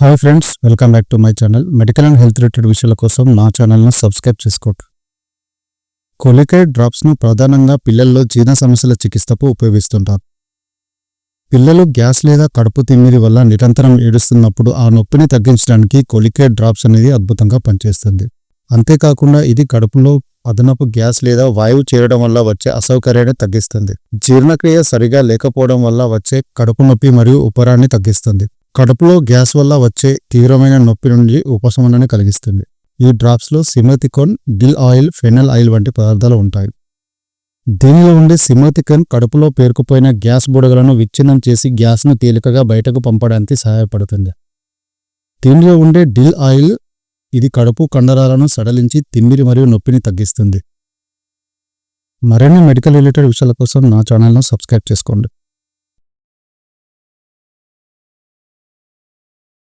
Hi friends welcome back to my channel medical and health related విషయాల కోసం నా ఛానల్ను సబ్స్క్రైబ్ చేసుకోండి. కొలికైడ్ డ్రాప్స్ను ప్రధానంగా పిల్లల్లో జీర్ణ సమస్యల చికిత్సకు ఉపయోగిస్తుంటారు. పిల్లలు గ్యాస్ లేదా కడుపు తిమ్మిరి వల్ల నిరంతరం ఏడుస్తున్నప్పుడు ఆ నొప్పిని తగ్గించడానికి కొలికైడ్ డ్రాప్స్ అనేది అద్భుతంగా పనిచేస్తుంది. అంతేకాకుండా ఇది కడుపులో అదనపు గ్యాస్ లేదా వాయువు చేరడం వల్ల వచ్చే అసౌకర్యాన్ని తగ్గిస్తుంది. జీర్ణక్రియ సరిగా లేకపోవడం వల్ల వచ్చే కడుపు నొప్పి మరియు ఉపరాన్ని తగ్గిస్తుంది. కడుపులో గ్యాస్ వల్ల వచ్చే తీవ్రమైన నొప్పి నుండి ఉపశమనాన్ని కలిగిస్తుంది. ఈ డ్రాప్స్లో simethicone dill oil fennel oil వంటి పదార్థాలు ఉంటాయి. దీనిలో ఉండే సిమతికన్ కడుపులో పేరుకుపోయిన గ్యాస్ బుడగలను విచ్ఛిన్నం చేసి గ్యాస్ను తేలికగా బయటకు పంపడానికి సహాయపడుతుంది. దీనిలో ఉండే డిల్ ఆయిల్ ఇది కడుపు కండరాలను సడలించి తిమ్మిరి మరియు నొప్పిని తగ్గిస్తుంది. మరిన్ని మెడికల్ రిలేటెడ్ విషయాల కోసం నా ఛానల్ను సబ్స్క్రైబ్ చేసుకోండి.